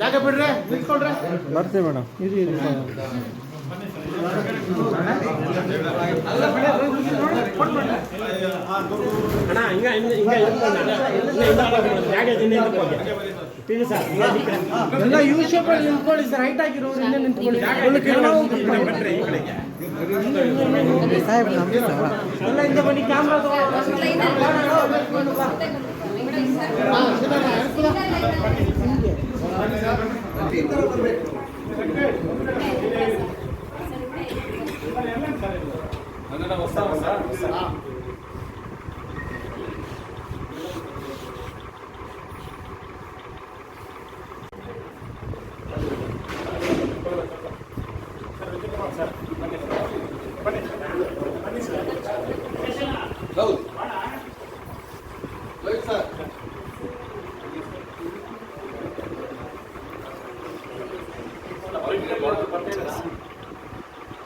ಜಾಗ ಬಿಡ್ರೆ ನಿಂತ್ಕೊಂಡ್ರೆ ಬರ್ತೀವಿ ಮೇಡಮ್. ಅಣ್ಣ ಹಿಂಗ ಹಿಂಗ ಹಿಂಗ ಇಟ್ಕೊಂಡು ಅಣ್ಣ. ಹಿಂಗ ಹಿಂಗ ಹೋಗ್ಬಿಡು. ಜಾಗ ಇದೆ, ಹಿಂದೆ ಹಿಂದಕ್ಕೆ ಹೋಗಿ. ಪ್ಲೀಸ್ ಸರ್, ಹಿಂಗೆ ಈ ಕಡೆ. ಎಲ್ಲ ಯು ಶೇಪ್ ಅಲ್ಲಿ ನಿಂತ್ಕೊಳ್ಳಿ ಸರ್ ಹೈಟ್ ಆಗಿರೋರು ಹಿಂದೆ ನಿಂತ್ಕೊಳ್ಳಿ ಎಲ್ಲ ಹಿಂದೆ ಬನ್ನಿ ಕ್ಯಾಮ್ರಾ అందులో వస్తాము sir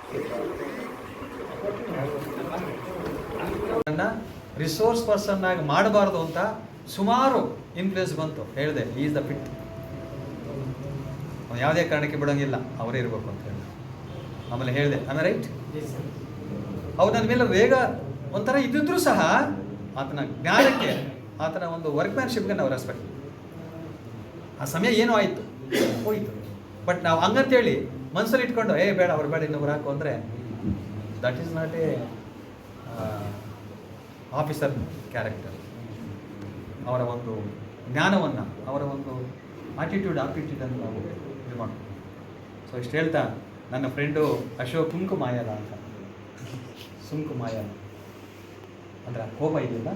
Thank you. Resource person ಆಗಿ ಮಾಡಬಾರ್ದು ಅಂತ ಸುಮಾರು ಇನ್ಫ್ಲೂಯೆನ್ಸ್ ಬಂತು. ಹೇಳಿದೆ ಈಸ್ ದ ಫಿಟ್ ಯಾವುದೇ ಕಾರಣಕ್ಕೆ ಬಿಡೋಂಗಿಲ್ಲ ಅವರೇ ಇರಬೇಕು ಅಂತ ಹೇಳಿ ಆಮೇಲೆ ಹೇಳಿದೆ ಆಮೇಲೆ ರೈಟ್ ಅವ್ರು ನನ್ನ ಮೇಲೆ ವೇಗ ಒಂಥರ ಇದ್ದಿದ್ರು ಸಹ ಆತನ ಜ್ಞಾನಕ್ಕೆ ಆತನ ಒಂದು ವರ್ಕ್ಮ್ಯಾನ್ಶಿಪ್ಗೆ ನಾವು ರೆಸ್ಪೆಕ್ಟ್ ಆ ಸಮಯ ಏನು ಆಯಿತು ಹೋಯಿತು. ಬಟ್ ನಾವು ಹಂಗಂತೇಳಿ ಮನಸ್ಸಲ್ಲಿ ಇಟ್ಕೊಂಡು ಏ ಬೇಡ ಅವ್ರು ಬೇಡ ಇನ್ನೊಬ್ರು ಹಾಕು. ಅಂದರೆ that is not a officer character ಅವರ ಒಂದು ಜ್ಞಾನವನ್ನು, ಅವರ ಒಂದು ಆಟಿಟ್ಯೂಡ್ ಆಪ್ಟಿಟ್ಯೂಡನ್ನು ನಾವು ಇದು ಮಾಡ್ತೀವಿ. ಸೊ ಇಷ್ಟು ಹೇಳ್ತಾ ನನ್ನ ಫ್ರೆಂಡು ಅಶೋಕ್ ಕುಂಕು ಮಾಯಲ ಅಂತ. ಸುಂಕು ಮಾಯಲ ಅಂದರೆ ಕೋಪ ಇದೆಯಲ್ಲ?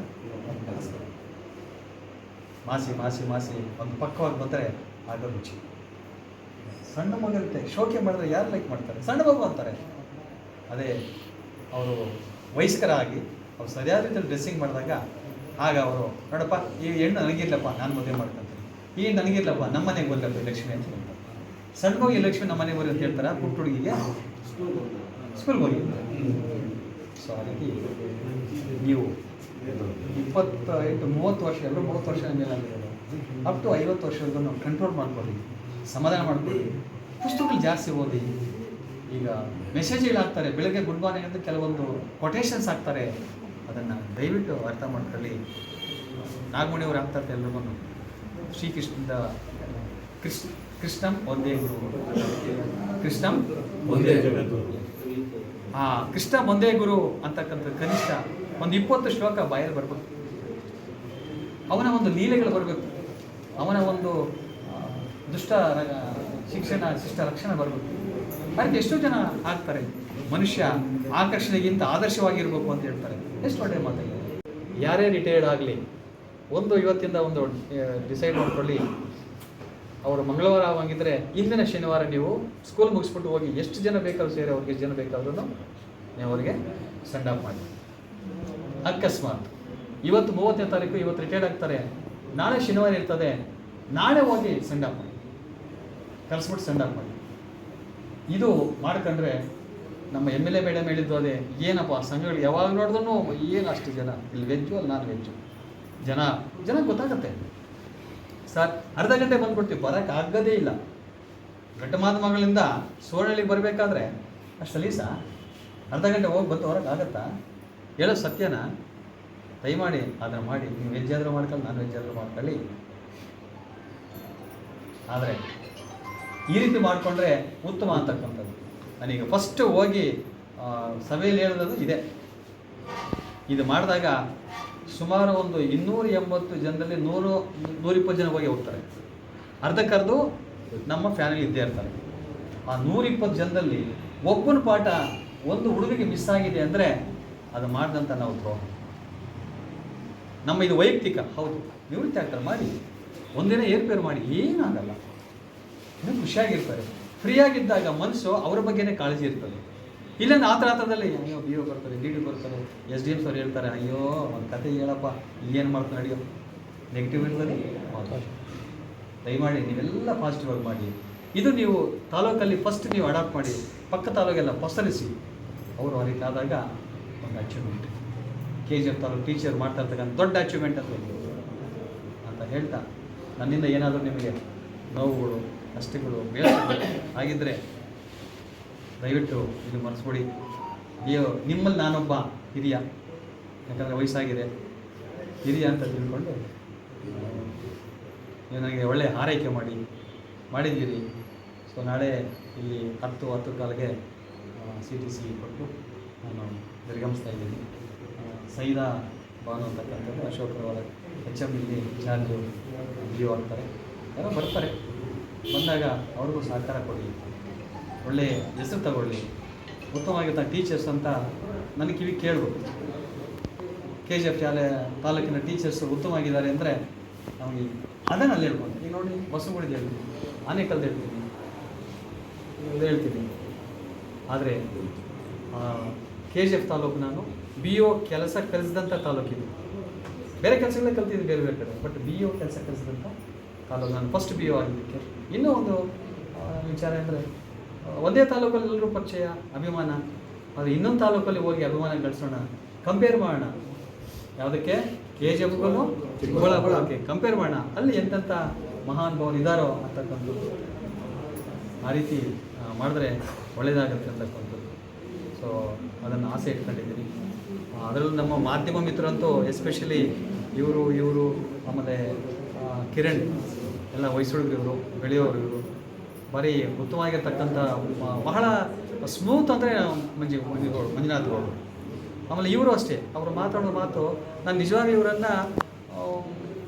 ಅದ್ ಕಲಿಸ್ತಾರೆ. ಮಾಸಿ ಮಾಸಿ ಮಾಸಿ, ಒಂದು ಪಕ್ಕವಾಗಿ ಬಂದರೆ ಆಗ ರುಚಿ. ಸಣ್ಣ ಮಗರುತ್ತೆ ಶೋಕಿ ಮಾಡಿದ್ರೆ ಯಾರು ಲೈಕ್ ಮಾಡ್ತಾರೆ? ಸಣ್ಣ ಮಗು ಅಂತಾರೆ. ಅದೇ ಅವರು ವಯಸ್ಕರಾಗಿ ಅವ್ರು ಸರಿಯಾದ ರೀತಿಯಲ್ಲಿ ಡ್ರೆಸ್ಸಿಂಗ್ ಮಾಡಿದಾಗ ಆಗ ಅವರು, ನೋಡಪ್ಪ, ಈ ಹೆಣ್ಣು ನನಗಿರ್ಲಪ್ಪ, ನಾನು ಮದುವೆ ಮಾಡ್ಕೊಂತೀನಿ. ಈ ಹೆಣ್ಣು ನನಗಿರ್ಲಪ್ಪ ನಮ್ಮ ಮನೆಗೆ ಬರ್ಲಪ್ಪ ಲಕ್ಷ್ಮಿ ಅಂತ ಹೇಳ್ತಾರೆ. ಸಣ್ಣ ಹೋಗಿ ಲಕ್ಷ್ಮಿ ನಮ್ಮ ಮನೆಗೆ ಬರಿ ಅಂತ ಹೇಳ್ತಾರೆ? ಪುಟ್ಟ ಹುಡುಗಿಗೆ? ಸ್ಕೂಲ್ಗೆ ಹೋಗಿ. ಸೊ ಅದಕ್ಕೆ ನೀವು ಇಪ್ಪತ್ತ ಎಂಟು ಮೂವತ್ತು ವರ್ಷ ಎಲ್ಲರೂ ಮೂವತ್ತು ವರ್ಷ ಮೇಲೆ ಅಪ್ ಟು ಐವತ್ತು ವರ್ಷವರೆಗೂ ನಾವು ಕಂಟ್ರೋಲ್ ಮಾಡ್ಕೊಳ್ಳಿ. ಸಮಾಧಾನ ಮಾಡ್ಕೊಳ್ಳಿ. ಪುಸ್ತಕಗಳು ಜಾಸ್ತಿ ಓದಿ. ಈಗ ಮೆಸೇಜ್ ಹಾಕ್ತಾರೆ, ಬೆಳಗ್ಗೆ ಗುಡ್ ಮಾರ್ನಿಂಗ್ ಅಂತ ಕೆಲವೊಂದು ಕೊಟೇಶನ್ಸ್ ಹಾಕ್ತಾರೆ. ಅದನ್ನು ದಯವಿಟ್ಟು ಅರ್ಥ ಮಾಡ್ಕೊಳ್ಳಿ. ನಾಗಮಣಿಯವರು ಹಾಕ್ತಾರೆ ಎಲ್ರಿಗೂ ಶ್ರೀಕೃಷ್ಣದ ಕೃಷ್ಣ ಕೃಷ್ಣಂ ಒಂದೇ ಗುರು. ಕೃಷ್ಣಂ ಒಂದೇ ಆ ಕೃಷ್ಣ ಒಂದೇ ಗುರು ಅಂತಕ್ಕಂಥ ಕನಿಷ್ಠ ಒಂದು ಇಪ್ಪತ್ತು ಶ್ಲೋಕ ಬಾಯಲ್ಲಿ ಬರ್ಬೇಕು ಅವನ ಒಂದು ಲೀಲೆಗಳು ಬರಬೇಕು. ಅವನ ಒಂದು ದುಷ್ಟ ಶಿಕ್ಷಣ, ಶಿಷ್ಟ ರಕ್ಷಣೆ ಬರಬೇಕು. ಅದಕ್ಕೆ ಎಷ್ಟೋ ಜನ ಆಗ್ತಾರೆ. ಮನುಷ್ಯ ಆಕರ್ಷಣೆಗಿಂತ ಆದರ್ಶವಾಗಿರ್ಬೇಕು ಅಂತ ಹೇಳ್ತಾರೆ. ಎಷ್ಟು ಒಳ್ಳೆಯ ಮಾತಾಗಿದೆ ಯಾರೇ ರಿಟೈರ್ಡ್ ಆಗಲಿ, ಒಂದು ಇವತ್ತಿಂದ ಒಂದು ಡಿಸೈಡ್ ಮಾಡ್ಕೊಳ್ಳಿ. ಅವರು ಮಂಗಳವಾರ ಆಗಿದ್ದರೆ ಇಂದಿನ ಶನಿವಾರ ನೀವು ಸ್ಕೂಲ್ ಮುಗಿಸ್ಬಿಟ್ಟು ಹೋಗಿ ಎಷ್ಟು ಜನ ಬೇಕಾದ್ರೂ ಸೇರಿ ಅವ್ರಿಗೆ ಎಷ್ಟು ಜನ ಬೇಕಾದ್ರೂ ನೀವು ಅವರಿಗೆ ಸೆಂಡ್ ಆಫ್ ಮಾಡಿ. ಅಕಸ್ಮಾತ್. ಇವತ್ತು ಮೂವತ್ತನೇ ತಾರೀಕು, ಇವತ್ತು ರಿಟೈರ್ಡ್ ಆಗ್ತಾರೆ. ನಾಳೆ ಶನಿವಾರ ಇರ್ತದೆ. ನಾಳೆ ಹೋಗಿ ಸೆಂಡ್ ಆಫ್ ಮಾಡಿ. ಕರೆಸ್ಬಿಟ್ಟು ಸೆಂಡ್ ಆಫ್ ಮಾಡಿ. ಇದು ಮಾಡ್ಕೊಂಡ್ರೆ ನಮ್ಮ ಎಂ ಎಲ್ ಎ ಮೇಡಮ್ ಹೇಳಿದ್ದು ಅದೇ. ಏನಪ್ಪ, ಸಂಘಗಳು ಯಾವಾಗ ನೋಡಿದ್ರು ಏನು ಅಷ್ಟು ಜನ? ಇಲ್ಲಿ ವೆಜ್ಜು ಅಲ್ಲಿ ನಾನ್ ವೆಜ್ಜು ಜನ ಜನ ಗೊತ್ತಾಗತ್ತೆ. ಸರ್, ಅರ್ಧ ಗಂಟೆ ಬಂದ್ಬಿಡ್ತೀವಿ ಬರೋಕ್ಕೆ ಆಗೋದೇ ಇಲ್ಲ. ಘಟಮಾಧ್ಯಮಗಳಿಂದ ಸೋಳಳ್ಳಿಗೆ ಬರಬೇಕಾದ್ರೆ ಅಷ್ಟು ಸಲೀಸ? ಅರ್ಧ ಗಂಟೆ ಹೋಗಿ ಬಂದು ಹೊರಗೆ ಆಗತ್ತಾ? ಹೇಳೋದು ಸತ್ಯನಾ? ದಯಮಾಡಿ ಅದನ್ನು ಮಾಡಿ. ನೀವು ವೆಜ್ ಆದರೂ ಮಾಡ್ಕೊಳ್ಳಿ ನಾನ್ ವೆಜ್ ಆದರೂ ಮಾಡ್ಕೊಳ್ಳಿ. ಆದರೆ ಈ ರೀತಿ ಮಾಡಿಕೊಂಡ್ರೆ ಉತ್ತಮ ಅಂತಕ್ಕಂಥದ್ದು. ನನಗೆ ಫಸ್ಟ್ ಹೋಗಿ ಸಭೆಯಲ್ಲಿ ಹೇಳೋದು ಇದೆ. ಇದು ಮಾಡಿದಾಗ ಸುಮಾರು ಒಂದು ಇನ್ನೂರ ಎಂಬತ್ತು ಜನರಲ್ಲಿ ನೂರು, ನೂರಿಪ್ಪತ್ತು ಜನ ಹೋಗಿ ಹೋಗ್ತಾರೆ. ಅರ್ಧಕ್ಕರ್ದು ನಮ್ಮ ಫ್ಯಾಮಿಲಿ ಇದ್ದೇ ಇರ್ತಾರೆ. ಆ ನೂರಿಪ್ಪತ್ತು ಜನದಲ್ಲಿ ಒಬ್ಬನ ಪಾಠ ಒಂದು ಹುಡುಗಿಗೆ ಮಿಸ್ ಆಗಿದೆ ಅಂದರೆ ಅದು ಮಾಡಿದಂಥ ನಾವು ದ್ರೋಹ. ನಮ್ಮ ಇದು ವೈಯಕ್ತಿಕ. ಹೌದು. ನಿವೃತ್ತಿ ಆಗ್ತಾರೆ, ಮಾಡಿ. ಒಂದಿನ ಏರ್ಪೇರು ಮಾಡಿ, ಏನಾಗಲ್ಲ. ಖುಷಿಯಾಗಿರ್ತಾರೆ ಫ್ರೀಯಾಗಿದ್ದಾಗ ಮನಸ್ಸು ಅವ್ರ ಬಗ್ಗೆನೇ ಕಾಳಜಿ ಇರ್ತದೆ. ಇಲ್ಲಾಂದ್ರೆ ಆ ಥರ ಆ ಥರದಲ್ಲಿ ಅಯ್ಯೋ ಬಿ ಒ ಬರ್ತಾರೆ ಡಿ ಡಿ ಬರ್ತಾರೆ, ಎಸ್ ಡಿ ಎಂ ಸರ್ ಹೇಳ್ತಾರೆ, ಅಯ್ಯೋ, ಒಂದು ಕತೆ ಹೇಳಪ್ಪ, ಏನು ಮಾಡ್ತಾರೆ ಅಡಿಯೋ ನೆಗೆಟಿವ್ ಇರ್ತದೆ ದಯಮಾಡಿ ನೀವೆಲ್ಲ ಪಾಸಿಟಿವ್ ಆಗಿ ಮಾಡಿ. ಇದು ನೀವು ತಾಲೂಕಲ್ಲಿ ಫಸ್ಟ್ ನೀವು ಅಡಾಪ್ಟ್ ಮಾಡಿ, ಪಕ್ಕ ತಾಲೂಕೆಲ್ಲ ಪಸರಿಸಿ, ಅವರು ಅವರಿಗಾದಾಗ ಒಂದು achievement K G F taluk teacher ಮಾಡ್ತಾ ಇರ್ತಕ್ಕಂಥ ದೊಡ್ಡ ಅಚೀವ್ಮೆಂಟ್ ಅದು ಅಂತ ಹೇಳ್ತಾ, ನನ್ನಿಂದ ಏನಾದರೂ ನಿಮಗೆ ನೋವುಗಳು ಕಷ್ಟಗಳು ಬೇಸರಗಳು ಆಗಿದ್ದರೆ ದಯವಿಟ್ಟು ಇದು ಮರೆಸ್ಬಿಡಿ. ಅಯ್ಯೋ ನಿಮ್ಮಲ್ಲಿ ನಾನೊಬ್ಬ ಹಿರಿಯ, ಯಾಕಂದರೆ ವಯಸ್ಸಾಗಿದೆ. ಹಿರಿಯ ಅಂತ ತಿಳ್ಕೊಂಡು ನೀವು ನನಗೆ ಒಳ್ಳೆಯ ಆರೈಕೆ ಮಾಡಿ, ಮಾಡಿದ್ದೀರಿ. ಸೊ, ನಾಳೆ ಇಲ್ಲಿ ಹತ್ತು ಹತ್ತು ಕಾಲಿಗೆ ಸಿ ಟಿ ಸಿ ಕೊಟ್ಟು ನಾನು ನಿರ್ಗಮಿಸ್ತಾ ಇದ್ದೀನಿ. ಸೈದಾ ಭಾನು ಅಂತಕ್ಕಂಥದ್ದು ಅಶೋಕ್ ಅವರ ಎಚ್ ಎಂ ಇಲ್ಲಿ ಚಾರ್ಜು ಜಿಯೋ ಆಗ್ತಾರೆ ಯಾರೋ ಬರ್ತಾರೆ. ಬಂದಾಗ ಅವ್ರಿಗೂ ಸಹಕಾರ ಕೊಡಿ. ಒಳ್ಳೆ ಹೆಸರು ತಗೊಳ್ಳಿ. ಉತ್ತಮವಾಗಿದ್ದ ಟೀಚರ್ಸ್ ಅಂತ ನನಗೆ ಕಿವಿ ಕೇಳಬೇಕು. ಕೆ ಜಿ ಎಫ್ ಶಾಲೆ ತಾಲೂಕಿನ ಟೀಚರ್ಸ್ ಉತ್ತಮವಾಗಿದ್ದಾರೆ ಅಂದರೆ ನಮಗೆ ಅದನ್ನು ಅಲ್ಲಿ ಹೇಳ್ಬೋದು. ಈಗ ನೋಡಿ ಬಸ್ಸುಗಳಿದೆ ಹೇಳ್ತೀನಿ. ಆನೇಕಲ್ದು ಹೇಳ್ತೀನಿ. ಹೇಳ್ತೀನಿ. ಆದರೆ ಕೆ ಜಿ ಎಫ್ ತಾಲೂಕು ನಾನು ಬಿ ಒ ಕೆಲಸ ಕಲಿಸಿದಂಥ ತಾಲೂಕಿದು. ಬೇರೆ ಕೆಲಸಗಳೇ ಕಲ್ತಿದ್ದೀನಿ ಬೇರೆ ಬೇರೆ ಕಡೆ ಬಟ್ ಬಿ ಒ ಕೆಲಸ ಕಲಿಸಿದಂಥ ತಾಲೂಕು ನಾನು ಫಸ್ಟ್ ಬಿ ಯು ಆಗಿದ್ದಕ್ಕೆ ಇನ್ನೂ ಒಂದು ವಿಚಾರ ಅಂದರೆ ಒಂದೇ ತಾಲೂಕಲ್ಲಿ ಎಲ್ಲರೂ ಪರಿಚಯ, ಅಭಿಮಾನ. ಅದು ಇನ್ನೊಂದು ತಾಲೂಕಲ್ಲಿ ಹೋಗಿ ಅಭಿಮಾನ ಗಳಿಸೋಣ ಕಂಪೇರ್ ಮಾಡೋಣ. ಯಾವುದಕ್ಕೆ? ಕೆ ಜಿ ಎಫ್ಗೂ ಚಿಕ್ಕಬಳ್ಳಾಪುರಕ್ಕೆ ಕಂಪೇರ್ ಮಾಡೋಣ. ಅಲ್ಲಿ ಎಂತೆಂಥ ಮಹಾನ್ ಭವನ್ ಇದ್ದಾರೋ ಅಂತಕ್ಕಂಥದ್ದು. ಆ ರೀತಿ ಮಾಡಿದ್ರೆ ಒಳ್ಳೆಯದಾಗುತ್ತೆ ಅಂತಕ್ಕಂಥದ್ದು. ಸೊ ಅದನ್ನು ಆಸೆ ಇಟ್ಕೊಂಡಿದ್ದೀನಿ ಅದರಲ್ಲೂ ನಮ್ಮ ಮಾಧ್ಯಮ ಮಿತ್ರರಂತೂ ಎಸ್ಪೆಷಲಿ ಇವರು ಇವರು, ಆಮೇಲೆ ಕಿರಣ್. ಎಲ್ಲ ವಯಸ್ಸುಡುಗರು ಇವರು, ಬೆಳೆಯೋರು ಇವರು. ಭಾರಿ ಉತ್ತಮವಾಗಿರ್ತಕ್ಕಂಥ ಬಹಳ ಸ್ಮೂತ್ ಅಂದರೆ ಮಂಜು ಮಂಜುಗಳು ಮಂಜುನಾಥ್ ಗೌಡರು ಆಮೇಲೆ ಇವರು ಅಷ್ಟೇ, ಅವರು ಮಾತಾಡೋ ಮಾತು, ನಾನು ನಿಜವಾಗಿ ಇವರನ್ನು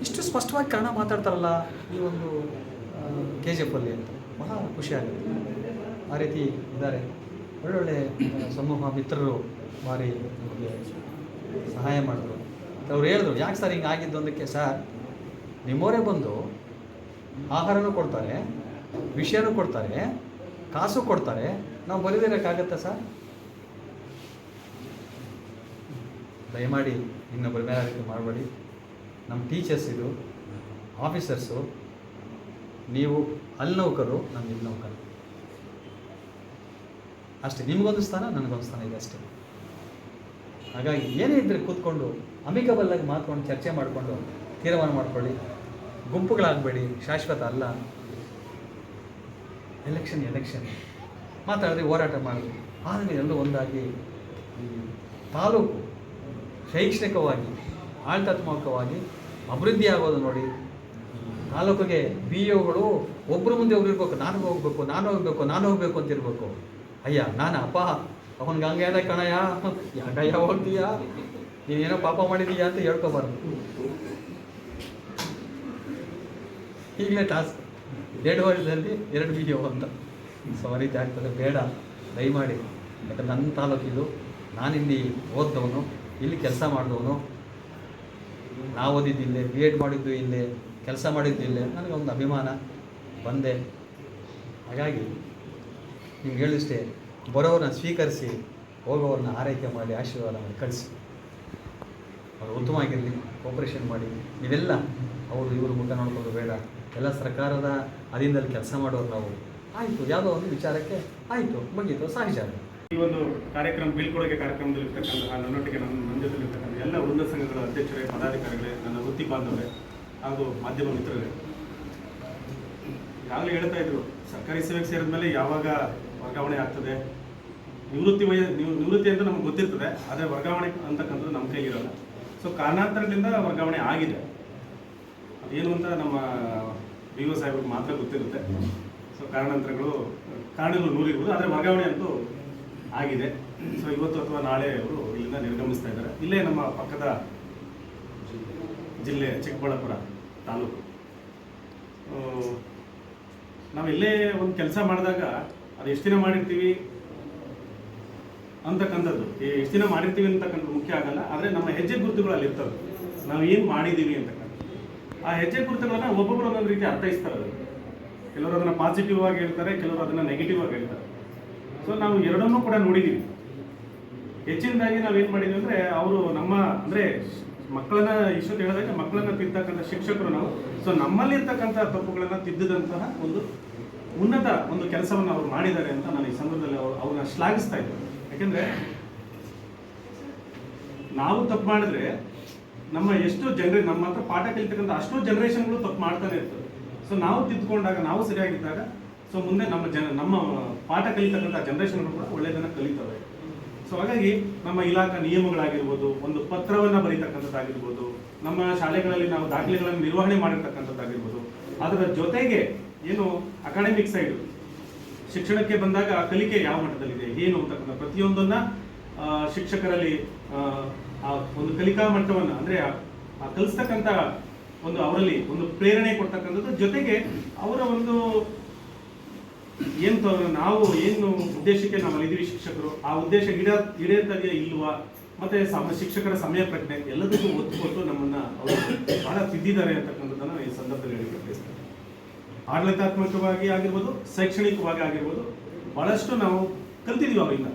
ಇಷ್ಟು ಸ್ಪಷ್ಟವಾಗಿ ಕನ್ನಡ ಮಾತಾಡ್ತಾರಲ್ಲ ಈ ಒಂದು ಕೆ ಜಿ ಎಫಲ್ಲಿ ಅಂತ. ಬಹಳ ಖುಷಿಯಾಗುತ್ತೆ ಆ ರೀತಿ ಇದ್ದಾರೆ. ಒಳ್ಳೊಳ್ಳೆ ಸಮೂಹ ಮಿತ್ರರು ಭಾರಿ ನಮಗೆ ಸಹಾಯ ಮಾಡಿದ್ರು. ಅವ್ರು ಹೇಳಿದ್ರು, ಯಾಕೆ ಸರ್ ಹಿಂಗೆ ಆಗಿದ್ದು ಅಂದಕ್ಕೆ? ಸರ್ ನಿಮ್ಮವರೇ ಬಂದು ಆಹಾರನೂ ಕೊಡ್ತಾರೆ, ವಿಷಯನೂ ಕೊಡ್ತಾರೆ, ಕಾಸು ಕೊಡ್ತಾರೆ. ನಾವು ಬಲಿದಿರೋಕ್ಕಾಗತ್ತಾ ಸರ್? ದಯಮಾಡಿ ಇನ್ನೊಬ್ಬರ ಮೇಲೆ ರೀತಿ ಮಾಡಬೇಡಿ. ನಮ್ಮ ಟೀಚರ್ಸ್ ಇದು ಆಫೀಸರ್ಸು ನೀವು ಅಲ್ಲಿ ನೌಕರು ನಮ್ಮ ಇಲ್ಲಿ ನೌಕರು. ಅಷ್ಟೇ, ನಿಮಗೊಂದು ಸ್ಥಾನ, ನನಗೊಂದು ಸ್ಥಾನ ಇದೆ ಅಷ್ಟೇ. ಹಾಗಾಗಿ ಏನೇ ಇದ್ದರೆ ಕೂತ್ಕೊಂಡು ಅಮಿಕಬಲ್ಲಾಗಿ ಮಾತ್ಕೊಂಡು, ಚರ್ಚೆ ಮಾಡಿಕೊಂಡು, ತೀರ್ಮಾನ ಮಾಡ್ಕೊಳ್ಳಿ. ಗುಂಪುಗಳಾಗಬೇಡಿ, ಶಾಶ್ವತ ಅಲ್ಲ. ಎಲೆಕ್ಷನ್ ಎಲೆಕ್ಷನ್ ಮಾತಾಡಿದ್ರೆ ಹೋರಾಟ ಮಾಡಿ. ಆದರೆ ಎಲ್ಲರೂ ಒಂದಾಗಿ ತಾಲೂಕು ಶೈಕ್ಷಣಿಕವಾಗಿ, ಆಡಳಿತಾತ್ಮಕವಾಗಿ ಅಭಿವೃದ್ಧಿ ಆಗೋದು ನೋಡಿ. ತಾಲೂಕಿಗೆ ಬಿ ಒಗಳು ಒಬ್ಬರು ಮುಂದೆ ಒಬ್ರು ಇರಬೇಕು, ನಾನು ಹೋಗ್ಬೇಕು ನಾನು ಹೋಗ್ಬೇಕು ನಾನು ಹೋಗ್ಬೇಕು ಅಂತ ಇರಬೇಕು. ಅಯ್ಯ, ನಾನು ಅಪ್ಪ. ಅವನಿಗೆ ಹಂಗೆ ಕಣಯಾ ಕಣಯ್ಯ. ಯಾಕಯ್ಯ ಹೋಗ್ತೀಯಾ ನೀನೇನೋ ಪಾಪ ಮಾಡಿದೀಯಾ ಅಂತ ಹೇಳ್ಕೊಬಾರ್ದು. ಈಗಲೇ ಟಾಸ್ಕ್. ಎರಡು ವರ್ಷದಲ್ಲಿ ಎರಡು ಬಿ ಅಂತ. ಸಾರಿ ಆಗ್ತದೆ ಬೇಡ. ದಯಮಾಡಿ. ಯಾಕಂದ್ರೆ ನನ್ನ ತಾಲೂಕಿದು ನಾನಿಲ್ಲಿ ಓದ್ದವನು, ಇಲ್ಲಿ ಕೆಲಸ ಮಾಡಿದವನು. ನಾವು ಓದಿದ್ದು ಇಲ್ಲೇ ಬಿ ಎಡ್ ಮಾಡಿದ್ದು ಇಲ್ಲೇ, ಕೆಲಸ ಮಾಡಿದ್ದು ಇಲ್ಲೇ. ನನಗೆ ಒಂದು ಅಭಿಮಾನ ಬಂದೆ. ಹಾಗಾಗಿ ನಿಮ್ಗೆ ಹೇಳಿಷ್ಟೇ ಬರೋವ್ರನ್ನ ಸ್ವೀಕರಿಸಿ ಹೋಗೋವ್ರನ್ನ ಆರೈಕೆ ಮಾಡಿ, ಆಶೀರ್ವಾದ ಮಾಡಿ ಕಳಿಸಿ. ಉತ್ತಮವಾಗಿರಲಿ ಕೋಪರೇಷನ್ ಮಾಡಿ, ನೀವೆಲ್ಲ ಅವರು ಇವರು ಮುಖ ನೋಡ್ಕೊಂಡು ಬೇಡ, ಎಲ್ಲ ಸರ್ಕಾರದ ಅಧೀನದಲ್ಲಿ ಕೆಲಸ ಮಾಡೋರು ನಾವು. ಆಯಿತು, ಯಾವುದೋ ಒಂದು ವಿಚಾರಕ್ಕೆ ಆಯಿತು, ಮುಗೀತು ಸಹಜ. ಈ ಒಂದು ಕಾರ್ಯಕ್ರಮ ಬೀಳ್ಕೊಡುಗೆ ಕಾರ್ಯಕ್ರಮದಲ್ಲಿ ಇರ್ತಕ್ಕಂತಹ ನನ್ನೊಟ್ಟಿಗೆ ನನ್ನ ಇರ್ತಕ್ಕಂಥ ಎಲ್ಲ ವೃಂದ ಸಂಘಗಳ ಅಧ್ಯಕ್ಷರೇ, ಪದಾಧಿಕಾರಿಗಳೇ, ನನ್ನ ವೃತ್ತಿ ಬಾಂಧವರೇ ಹಾಗೂ ಮಾಧ್ಯಮ ಮಿತ್ರರೇ. ಈಗಾಗಲೇ ಹೇಳ್ತಾ ಇದ್ರು, ಸರ್ಕಾರಿ ಸೇವೆಗೆ ಸೇರಿದ ಮೇಲೆ ಯಾವಾಗ ವರ್ಗಾವಣೆ ಆಗ್ತದೆ? ನಿವೃತ್ತಿ ವಯ, ನಿವ್- ನಿವೃತ್ತಿ ಅಂತ ನಮ್ಗೆ ಗೊತ್ತಿರ್ತದೆ, ಆದರೆ ವರ್ಗಾವಣೆ ಅಂತಕ್ಕಂಥದ್ದು ನಮ್ಮ ಕೈಗಿರಲ್ಲ ಸೊ ಕಾರಣಾಂತರದಿಂದ ವರ್ಗಾವಣೆ ಆಗಿದೆ. ಏನು ಅಂತ ನಮ್ಮ ಬಿ ಒ ಸಾಹೇಬ್ರಿಗೆ ಮಾತ್ರ ಗೊತ್ತಿರುತ್ತೆ. ಸೊ ಕಾರಣಾಂತರಗಳು, ಕಾರಣಗಳು ನೂರಿರ್ಬೋದು, ಆದರೆ ವರ್ಗಾವಣೆ ಅಂತೂ ಆಗಿದೆ. ಸೊ ಇವತ್ತು ಅಥವಾ ನಾಳೆ ಅವರು ಇಲ್ಲಿಂದ ನಿರ್ಗಮಿಸ್ತಾ ಇದ್ದಾರೆ. ಇಲ್ಲೇ ನಮ್ಮ ಪಕ್ಕದ ಜಿಲ್ಲೆ, ಚಿಕ್ಕಬಳ್ಳಾಪುರ ತಾಲೂಕು. ನಾವು ಇಲ್ಲೇ ಒಂದು ಕೆಲಸ ಮಾಡಿದಾಗ, ಅದು ಎಷ್ಟು ದಿನ ಮಾಡಿರ್ತೀವಿ? ಅಂತಕ್ಕಂಥದ್ದು. ಈ ಎಷ್ಟು ದಿನ ಮಾಡಿರ್ತೀವಿ ಅಂತಕ್ಕಂಥದ್ದು ಮುಖ್ಯ ಆಗಲ್ಲ, ಆದರೆ ನಮ್ಮ ಹೆಜ್ಜೆ ಗುರುತುಗಳು ಅಲ್ಲಿ ಇರ್ತವೆ. ನಾವು ಏನು ಮಾಡಿದ್ದೀವಿ ಅಂತಕ್ಕಂಥ ಆ ಹೆಜ್ಜೆ ಗುರುತುಗಳನ್ನು ಒಬ್ಬೊಬ್ಬರು ಒಂದೊಂದು ರೀತಿ ಅರ್ಥೈಸ್ತಾರೆ ಅದನ್ನು ಕೆಲವರು ಅದನ್ನು ಪಾಸಿಟಿವ್ ಆಗಿ ಹೇಳ್ತಾರೆ, ಕೆಲವರು ಅದನ್ನು ನೆಗೆಟಿವ್ ಆಗಿ ಹೇಳ್ತಾರೆ. ಸೊ ನಾವು ಎರಡನ್ನೂ ಕೂಡ ನೋಡಿದ್ದೀವಿ ಹೆಚ್ಚಿನದಾಗಿ ನಾವೇನು ಮಾಡಿದ್ವಿ ಅಂದರೆ, ಅವರು ನಮ್ಮ, ಅಂದರೆ ಮಕ್ಕಳನ್ನ ಇಷ್ಟು ಹೇಳಿದಾಗ ಮಕ್ಕಳನ್ನ ತಿದ್ದಕ್ಕಂಥ ಶಿಕ್ಷಕರು ನಾವು. ಸೊ ನಮ್ಮಲ್ಲಿರ್ತಕ್ಕಂಥ ತಪ್ಪುಗಳನ್ನು ತಪ್ಪುಗಳನ್ನ ತಿದ್ದಿದಂತಹ ಒಂದು ಉನ್ನತ ಒಂದು ಕೆಲಸವನ್ನು ಅವರು ಮಾಡಿದ್ದಾರೆ ಅಂತ ನಾನು ಈ ಸಂದರ್ಭದಲ್ಲಿ ಅವ್ರು ಅವ್ರನ್ನ ಶ್ಲಾಘಿಸ್ತಾ ಇದ್ದೇನೆ. ಯಾಕೆಂದ್ರೆ ನಾವು ತಪ್ಪು ಮಾಡಿದ್ರೆ ನಮ್ಮ ಎಷ್ಟು ಜನರೇ, ನಮ್ಮ ಹತ್ರ ಪಾಠ ಕಲಿತಕ್ಕಂಥ ಅಷ್ಟು ಜನರೇಷನ್ಗಳು ತಪ್ಪು ಮಾಡ್ತಾನೆ ಇರ್ತದೆ ಸೊ ನಾವು ತಿದ್ದುಕೊಂಡಾಗ, ನಾವು ಸರಿಯಾಗಿದ್ದಾಗ ಸೊ ಮುಂದೆ ನಮ್ಮ ಜನ, ನಮ್ಮ ಪಾಠ ಕಲಿತಕ್ಕಂಥ ಜನರೇಷನ್ಗಳು ಕೂಡ ಒಳ್ಳೆಯದನ್ನ ಕಲಿತವೆ. ಸೊ ಹಾಗಾಗಿ ನಮ್ಮ ಇಲಾಖಾ ನಿಯಮಗಳಾಗಿರ್ಬೋದು, ಒಂದು ಪತ್ರವನ್ನ ಬರೀತಕ್ಕಂಥದ್ದಾಗಿರ್ಬೋದು, ನಮ್ಮ ಶಾಲೆಗಳಲ್ಲಿ ನಾವು ದಾಖಲೆಗಳನ್ನು ನಿರ್ವಹಣೆ ಮಾಡಿರ್ತಕ್ಕಂಥದ್ದಾಗಿರ್ಬೋದು, ಅದರ ಜೊತೆಗೆ ಏನು ಅಕಾಡೆಮಿಕ್ ಸೈಡ್ ಶಿಕ್ಷಣಕ್ಕೆ ಬಂದಾಗ ಆ ಕಲಿಕೆ ಯಾವ ಮಟ್ಟದಲ್ಲಿದೆ ಏನು ಅಂತಕ್ಕಂಥ ಪ್ರತಿಯೊಂದನ್ನ ಶಿಕ್ಷಕರಲ್ಲಿ ಆ, ಒಂದು ಕಲಿಕಾ ಮಟ್ಟವನ್ನ ಅಂದ್ರೆ ಆ- ಕಲಿಸ್ತಕ್ಕಂಥ ಒಂದು ಅವರಲ್ಲಿ ಒಂದು ಪ್ರೇರಣೆ ಕೊಡ್ತಕ್ಕಂಥದ್ದು ಜೊತೆಗೆ ಅವರ ಒಂದು ಏನು ನಾವು ಏನು ಉದ್ದೇಶಕ್ಕೆ ನಾವು ಇದೀವಿ ಶಿಕ್ಷಕರು ಆ ಉದ್ದೇಶ ಈಡ ಈಡೇರ್ತದೆಯಾ ಇಲ್ವಾ? ಮತ್ತೆ ಸಮ ಶಿಕ್ಷಕರ ಸಮಯ ಪ್ರಜ್ಞೆ ಎಲ್ಲದಕ್ಕೂ ಒತ್ತು ಕೊಟ್ಟು ನಮ್ಮನ್ನ ಅವರು ಬಹಳ ತಿದ್ದಿದ್ದಾರೆ ಅಂತಕ್ಕಂಥದ್ದನ್ನ ಈ ಸಂದರ್ಭದಲ್ಲಿ ಹೇಳಿಕೆ ಆಡಳಿತಾತ್ಮಕವಾಗಿ ಆಗಿರ್ಬೋದು ಶೈಕ್ಷಣಿಕವಾಗಿ ಆಗಿರ್ಬೋದು ಬಹಳಷ್ಟು ನಾವು ಕಲ್ತಿದೀವಿ ಅವರಿಂದ.